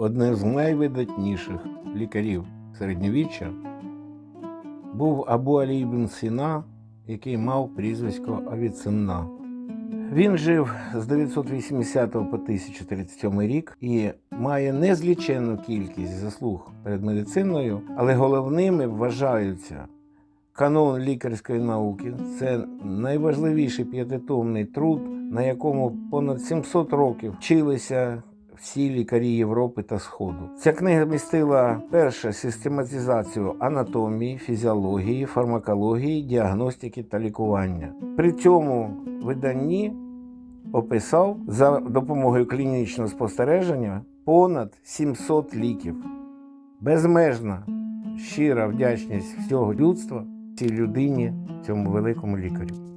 одним з найвидатніших лікарів середньовіччя був Абу Алі ібн Сіна, який мав прізвисько Авіценна. Він жив з 980 по 1037 рік і має незліченну кількість заслуг перед медициною, але головними вважаються канон лікарської науки. Це найважливіший п'ятитомний труд, на якому понад 700 років вчилися всі лікарі Європи та Сходу. Ця книга містила перше систематизацію анатомії, фізіології, фармакології, діагностики та лікування. При цьому виданні описав за допомогою клінічного спостереження понад 700 ліків. Безмежна щира вдячність всього людства цій людині, цьому великому лікарю.